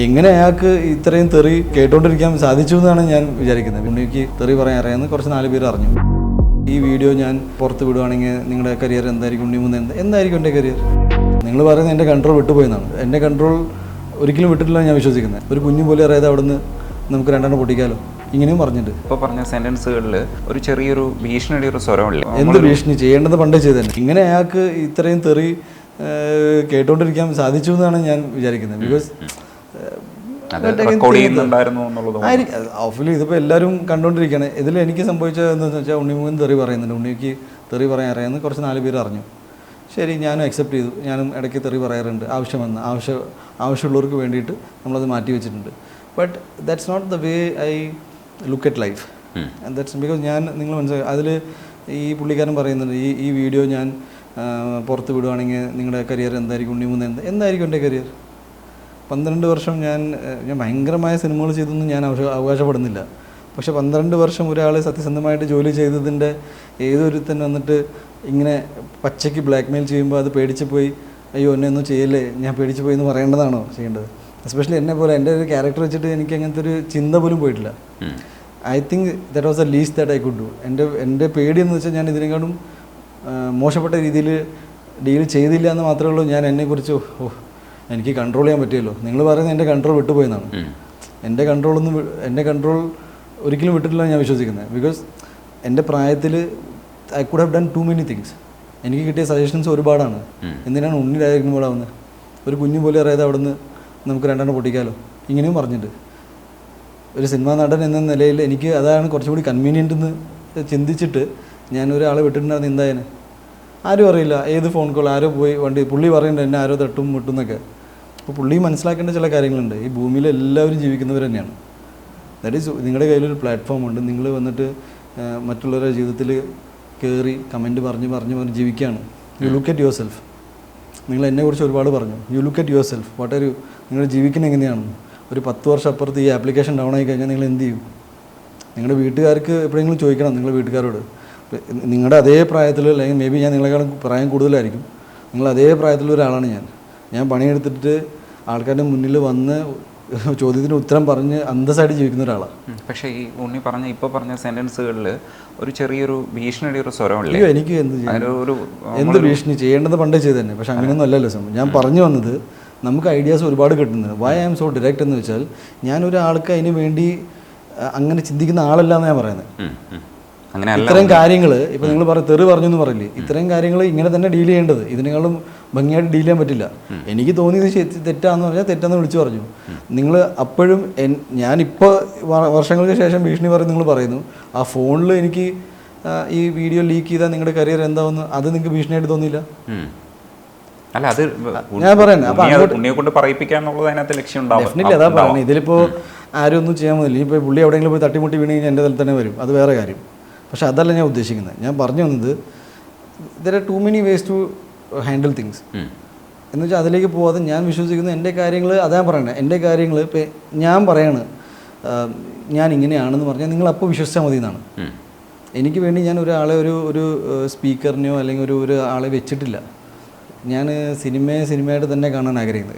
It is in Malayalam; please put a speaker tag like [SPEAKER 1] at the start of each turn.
[SPEAKER 1] എങ്ങനെ അയാൾക്ക് ഇത്രയും തെറി കേട്ടോണ്ടിരിക്കാൻ സാധിച്ചു എന്നാണ് ഞാൻ വിചാരിക്കുന്നത്. ഉണ്ണിക്ക് തെറി പറയാൻ അറിയാമെന്ന് കുറച്ച് നാല് പേര് അറിഞ്ഞു. ഈ വീഡിയോ ഞാൻ പുറത്ത് വിടുവാണെങ്കിൽ നിങ്ങളുടെ കരിയർ എന്തായിരിക്കും? ഉണ്ണി മൂന്ന് എന്ത്? എന്തായിരിക്കും എന്റെ കരിയർ നിങ്ങൾ പറയുന്നത് എന്റെ കൺട്രോൾ വിട്ടുപോയെന്നാണ്. എന്റെ കൺട്രോൾ ഒരിക്കലും വിട്ടിട്ടില്ല ഞാൻ വിശ്വസിക്കുന്നത്. ഒരു കുഞ്ഞു പോലെ അറിയാതെ അവിടുന്ന് നമുക്ക് രണ്ടെണ്ണം പൊട്ടിക്കാലോ? ഇങ്ങനെയും പറഞ്ഞിട്ടുണ്ട്
[SPEAKER 2] ഇപ്പോൾ പറഞ്ഞ സെന്റൻസുകളിൽ ഒരു ചെറിയൊരു ഭീഷണിയുടെ ഒരു സ്വരമില്ല.
[SPEAKER 1] എന്ത് ഭീഷണി? ചെയ്യേണ്ടത് പണ്ടേ ചെയ്തതന്നെ ഇങ്ങനെ അയാൾക്ക് ഇത്രയും തെറി കേട്ടോണ്ടിരിക്കാൻ സാധിച്ചു എന്നാണ് ഞാൻ വിചാരിക്കുന്നത്. ബിക്കോസ്
[SPEAKER 2] റെക്കോർഡ് ചെയ്യുന്നുണ്ടായിരുന്നു എന്നുള്ളത്
[SPEAKER 1] ഓഫിൽ ഇതിപ്പോൾ എല്ലാവരും കണ്ടുകൊണ്ടിരിക്കുകയാണ്. ഇതിൽ എനിക്ക് സംഭവിച്ചത് എന്താണെന്ന് വെച്ചാൽ ഉണ്ണിമുഖൻ തെറി പറയുന്നുണ്ട്. ഉണ്ണിക്ക് തെറി പറയാൻ അറിയാമെന്ന് കുറച്ച് നാല് പേര് അറിഞ്ഞു. ശരി ഞാനും അക്സെപ്റ്റ് ചെയ്തു. ഞാനും ഇടയ്ക്ക് തെറി പറയാറുണ്ട്. ആവശ്യമെന്ന് ആവശ്യം ആവശ്യമുള്ളവർക്ക് വേണ്ടിയിട്ട് നമ്മളത് മാറ്റി വെച്ചിട്ടുണ്ട്. But that's not the way I look at life that's because ഞാൻ നിങ്ങൾ മനസ്സിലായി അതിൽ ഈ പുള്ളിക്കാരൻ പറയുന്നുണ്ട് ഈ ഈ വീഡിയോ ഞാൻ പുറത്ത് വിടുവാണെങ്കിൽ നിങ്ങളുടെ കരിയർ എന്തായിരിക്കും ഉണ്ണിമൂന്ന് എന്ത് എന്തായിരിക്കും എന്റെ കരിയർ പന്ത്രണ്ട് വർഷം ഞാൻ ഞാൻ ഭയങ്കരമായ സിനിമകൾ ചെയ്തൊന്നും ഞാൻ അവകാശ അവകാശപ്പെടുന്നില്ല. പക്ഷേ പന്ത്രണ്ട് വർഷം ഒരാൾ സത്യസന്ധമായിട്ട് ജോലി ചെയ്തതിന്റെ ഏതൊരുത്തൻ വന്നിട്ട് ഇങ്ങനെ പച്ചയ്ക്ക് ബ്ലാക്ക്മെയിൽ ചെയ്യുമ്പോൾ അത് പേടിച്ച് പോയി അയ്യോ എന്നെ ഒന്നും ചെയ്യല്ലേ ഞാൻ പേടിച്ച് പോയി എന്ന് പറയേണ്ടതാണോ ചെയ്യേണ്ടത്? എസ്പെഷ്യലി എന്നെ പോലെ എന്റെ ഒരു ക്യാരക്ടർ വെച്ചിട്ട് എനിക്ക് അങ്ങനത്തെ ഒരു ചിന്ത പോലും പോയിട്ടില്ല. I think that was a least that I could do എന്റെ എന്റെ പേടി എന്ന് വെച്ചാൽ ഞാൻ ഇതിനെക്കാളും മോശപ്പെട്ട രീതിയിൽ ഡീൽ ചെയ്തില്ല എന്ന് മാത്രമേ ഉള്ളൂ. ഞാൻ എന്നെക്കുറിച്ച് ഓ എനിക്ക് കൺട്രോൾ ചെയ്യാൻ പറ്റിയല്ലോ. നിങ്ങൾ പറയുന്നത് എന്റെ കൺട്രോൾ വിട്ടുപോയെന്നാണ്. എന്റെ കൺട്രോളൊന്നും ഒന്നും എന്റെ കൺട്രോൾ ഒരിക്കലും വിട്ടിട്ടില്ല ഞാൻ വിശ്വസിക്കുന്നത്. ബിക്കോസ് എന്റെ പ്രായത്തിൽ I could have done too many things എനിക്ക് കിട്ടിയ സജഷൻസ് ഒരുപാടാണ്. എന്തിനാണ് ഉണ്ണി ഡയറക്ടറിന് പോലെ ആവുന്നത്? ഒരു കുഞ്ഞു പോലെ അറിയാതെ അവിടുന്ന് നമുക്ക് രണ്ടെണ്ണം പൊട്ടിക്കാലോ? ഇങ്ങനെയും പറഞ്ഞിട്ട്. ഒരു സിനിമാ നടൻ എന്ന നിലയിൽ എനിക്ക് അതാണ് കുറച്ചുകൂടി കൺവീനിയന്റ് എന്ന് ചിന്തിച്ചിട്ട് ഞാൻ ഒരാളെ വിട്ടിട്ടുണ്ടായിരുന്നു എന്തായാലും ആരും അറിയില്ല ഏത് ഫോൺ കോൾ ആരോ പോയി വണ്ടി പുള്ളി പറയുന്നുണ്ട് എന്നെ ആരോ തട്ടും മുട്ടും എന്നൊക്കെ. അപ്പോൾ പുള്ളി മനസ്സിലാക്കേണ്ട ചില കാര്യങ്ങളുണ്ട്. ഈ ഭൂമിയിൽ എല്ലാവരും ജീവിക്കുന്നവർ തന്നെയാണ്. ദാറ്റ് ഈസ് നിങ്ങളുടെ കയ്യിലൊരു പ്ലാറ്റ്ഫോം ഉണ്ട്. നിങ്ങൾ വന്നിട്ട് മറ്റുള്ളവരുടെ ജീവിതത്തിൽ കയറി കമന്റ് പറഞ്ഞ് പറഞ്ഞ് പറഞ്ഞ് ജീവിക്കുകയാണ് you look at yourself നിങ്ങൾ എന്നെക്കുറിച്ച് ഒരുപാട് പറഞ്ഞു. You look at yourself what are you നിങ്ങൾ ജീവിക്കുന്നത് എങ്ങനെയാണ്? ഒരു പത്ത് വർഷം അപ്പുറത്ത് ഈ ആപ്ലിക്കേഷൻ ഡൗൺ ആയി കഴിഞ്ഞാൽ നിങ്ങൾ എന്ത് ചെയ്യും? നിങ്ങളുടെ വീട്ടുകാർക്ക് എപ്പോഴെങ്കിലും ചോദിക്കണം നിങ്ങളുടെ വീട്ടുകാരോട്. നിങ്ങളുടെ അതേ പ്രായത്തിൽ അല്ലെങ്കിൽ മേ ബി ഞാൻ നിങ്ങളെക്കാളും പ്രായം കൂടുതലായിരിക്കും. നിങ്ങൾ അതേ പ്രായത്തിലുള്ള ഒരാളാണ് ഞാൻ. ഞാൻ പണിയെടുത്തിട്ട് ആൾക്കാരുടെ മുന്നിൽ വന്ന് ചോദ്യത്തിന് ഉത്തരം പറഞ്ഞ് അന്തസ്സായിട്ട് ജീവിക്കുന്ന ഒരാളാണ്.
[SPEAKER 2] പക്ഷേ ഈ ഉണ്ണി പറഞ്ഞ ഇപ്പോൾ പറഞ്ഞ സെന്റൻസുകളിൽ ഒരു ചെറിയൊരു ഭീഷണിയുടെ ഒരു സ്വരമില്ല
[SPEAKER 1] അയ്യോ എനിക്ക് എന്ത്
[SPEAKER 2] ഒരു
[SPEAKER 1] എന്ത് ഭീഷണി? ചെയ്യേണ്ടത് പണ്ടേ ചെയ്ത് തന്നെ. പക്ഷെ അങ്ങനെയൊന്നും അല്ലല്ലോ സംഭവം ഞാൻ പറഞ്ഞു വന്നത് നമുക്ക് ഐഡിയാസ് ഒരുപാട് കിട്ടുന്നത് why I'm so direct എന്ന് വെച്ചാൽ ഞാൻ ഒരാൾക്ക് അതിന് വേണ്ടി അങ്ങനെ ചിന്തിക്കുന്ന ആളല്ല എന്ന് ഞാൻ പറയുന്നത്.
[SPEAKER 2] അങ്ങനെ
[SPEAKER 1] ഇത്തരം കാര്യങ്ങൾ ഇപ്പൊ നിങ്ങൾ പറ തെറി പറഞ്ഞു എന്ന് പറയില്ലേ? ഇത്രയും കാര്യങ്ങൾ ഇങ്ങനെ തന്നെ ഡീൽ ചെയ്യേണ്ടത്. ഇതിനേക്കാളും ഭംഗിയായിട്ട് ഡീൽ ചെയ്യാൻ പറ്റില്ല. എനിക്ക് തോന്നിയത് തെറ്റാന്ന് പറഞ്ഞാൽ തെറ്റാന്ന് വിളിച്ചു പറഞ്ഞു. നിങ്ങൾ അപ്പോഴും ഞാൻ ഞാനിപ്പോൾ വർഷങ്ങൾക്ക് ശേഷം ഭീഷണി പറയും നിങ്ങൾ പറയുന്നു ആ ഫോണിൽ എനിക്ക് ഈ വീഡിയോ ലീക്ക് ചെയ്താൽ നിങ്ങളുടെ കരിയർ എന്താവുമെന്ന് അത് നിങ്ങൾക്ക് ഭീഷണിയായിട്ട് തോന്നിയില്ല?
[SPEAKER 2] ഇതിലിപ്പോ അല്ല അത്
[SPEAKER 1] ഞാൻ പറയുന്നത്
[SPEAKER 2] കൊണ്ട് പറയിപ്പിക്കുക എന്നുള്ളത് അതിനകത്ത് ലക്ഷ്യം ഉണ്ടാവും.
[SPEAKER 1] ഡെഫിനറ്റ്ലി അതാ പറയുന്നത് ഇതിലിപ്പോൾ ആരും ഒന്നും ചെയ്യാൻ പോകുന്നില്ല. ഇപ്പോൾ പുള്ളി എവിടെയെങ്കിലും പോയി തട്ടിമുട്ടി വീണ് കഴിഞ്ഞാൽ എന്റെ തലത്തിൽ തന്നെ വരും. അത് വേറെ കാര്യം. പക്ഷെ അതല്ല ഞാൻ ഉദ്ദേശിക്കുന്നത്. ഞാൻ പറഞ്ഞു വന്നത് there are too many ways to handle things എന്ന് വെച്ചാൽ അതിലേക്ക് പോവാതെ ഞാൻ വിശ്വസിക്കുന്ന എന്റെ കാര്യങ്ങൾ അതാ പറയണേ എന്റെ കാര്യങ്ങൾ ഇപ്പം ഞാൻ പറയാണ് ഞാൻ ഇങ്ങനെയാണെന്ന് പറഞ്ഞാൽ നിങ്ങൾ അപ്പോൾ വിശ്വസിച്ചാൽ മതി എന്നാണ് എനിക്ക് വേണ്ടി ഞാൻ ഒരാളെ ഒരു ഒരു സ്പീക്കറിനെയോ അല്ലെങ്കിൽ ഒരു ഒരു ആളെ വെച്ചിട്ടില്ല. ഞാൻ സിനിമയെ സിനിമയായിട്ട് തന്നെ കാണാൻ ആഗ്രഹിക്കുന്നത്